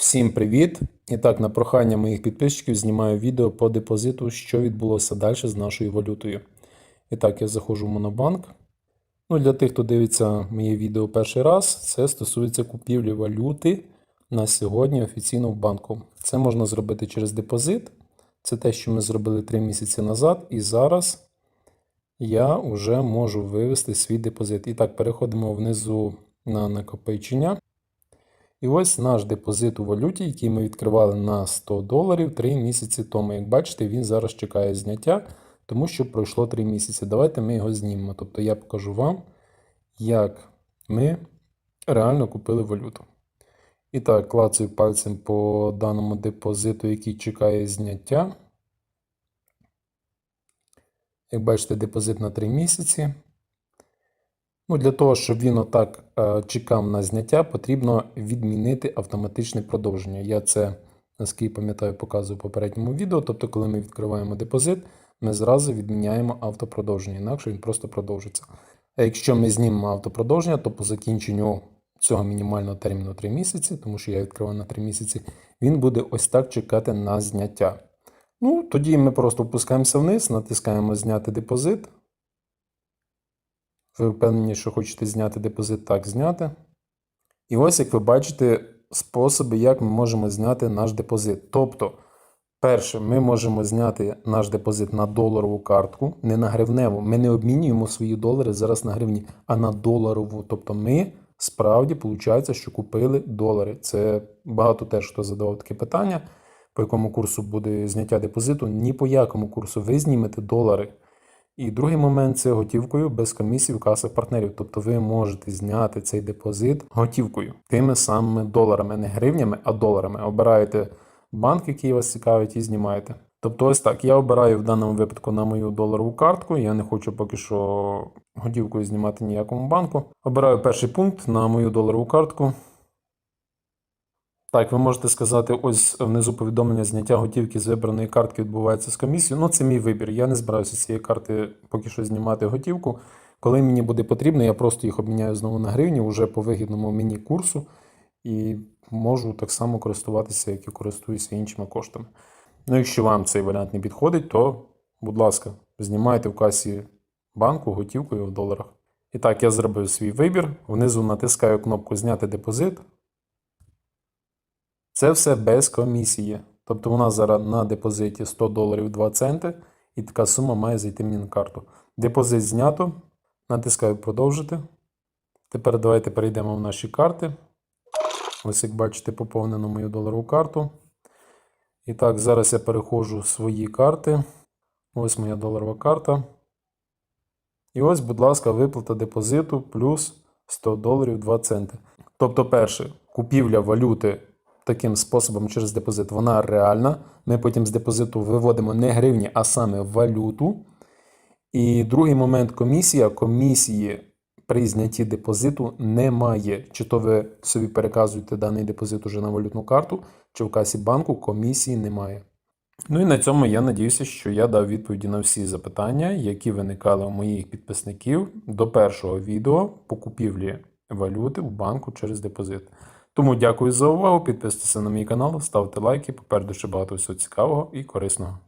Всім привіт! І так, на прохання моїх підписчиків знімаю відео по депозиту, що відбулося далі з нашою валютою. І так, я заходжу в Монобанк. Ну, для тих, хто дивиться моє відео перший раз, це стосується купівлі валюти на сьогодні офіційно в банку. Це можна зробити через депозит. Це те, що ми зробили 3 місяці назад, і зараз я вже можу вивести свій депозит. І так, переходимо внизу на накопичення. І ось наш депозит у валюті, який ми відкривали на 100 доларів 3 місяці тому. Як бачите, він зараз чекає зняття, тому що пройшло 3 місяці. Давайте ми його знімемо. Тобто я покажу вам, як ми реально купили валюту. І так, клацаю пальцем по даному депозиту, який чекає зняття. Як бачите, депозит на 3 місяці. Ну, Для того, щоб він отак е, чекав на зняття, потрібно відмінити автоматичне продовження. Я це, наскільки пам'ятаю, показую в попередньому відео. Тобто, коли ми відкриваємо депозит, ми зразу відміняємо автопродовження, інакше він просто продовжиться. А якщо ми знімемо автопродовження, то по закінченню цього мінімального терміну 3 місяці, тому що я відкриваю на 3 місяці, він буде ось так чекати на зняття. Ну, тоді ми просто опускаємося вниз, натискаємо зняти депозит. Ви впевнені, що хочете зняти депозит, так зняти. І ось, як ви бачите, способи, як ми можемо зняти наш депозит. Тобто, перше, ми можемо зняти наш депозит на доларову картку, не на гривневу. Ми не обмінюємо свої долари зараз на гривні, а на доларову. Тобто, ми справді, виходить, що купили долари. Це багато теж хто задавав таке питання, по якому курсу буде зняття депозиту. Ні по якому курсу ви знімете долари. І другий момент це готівкою без комісії в касах партнерів. Тобто ви можете зняти цей депозит готівкою, тими самими доларами, не гривнями, а доларами. Обираєте банк, який вас цікавить, і знімаєте. Тобто, ось так. Я обираю в даному випадку на мою доларову картку. Я не хочу поки що готівкою знімати ніякому банку. Обираю перший пункт на мою доларову картку. Так, ви можете сказати, ось внизу повідомлення зняття готівки з вибраної картки відбувається з комісією. Ну, це мій вибір. Я не збираюся з цієї карти поки що знімати готівку. Коли мені буде потрібно, я просто їх обміняю знову на гривні вже по вигідному мені курсу і можу так само користуватися, як і користуюся іншими коштами. Ну, якщо вам цей варіант не підходить, то, будь ласка, знімайте в касі банку готівкою в доларах. І так, я зробив свій вибір. Внизу натискаю кнопку Зняти депозит. Це все без комісії. Тобто у нас зараз на депозиті 100 доларів 2 центи, і така сума має зайти мені на карту. Депозит знято. Натискаю продовжити. Тепер давайте перейдемо в наші карти. Ось, як бачите, поповнено мою доларову карту. І так, зараз я переходжу в свої карти. Ось моя доларова карта. І ось, будь ласка, виплата депозиту плюс 100 доларів 2 центи. Тобто, перше, купівля валюти таким способом через депозит, вона реальна. Ми потім з депозиту виводимо не гривні, а саме валюту. І другий момент комісія. Комісії при знятті депозиту немає. Чи то ви собі переказуєте даний депозит уже на валютну карту, чи в касі банку комісії немає. Ну і на цьому я надіюся, що я дав відповіді на всі запитання, які виникали у моїх підписників до першого відео по купівлі валюти в банку через депозит. Тому дякую за увагу. Підписуйтесь на мій канал, ставте лайки. Попереду ще багато всього цікавого і корисного.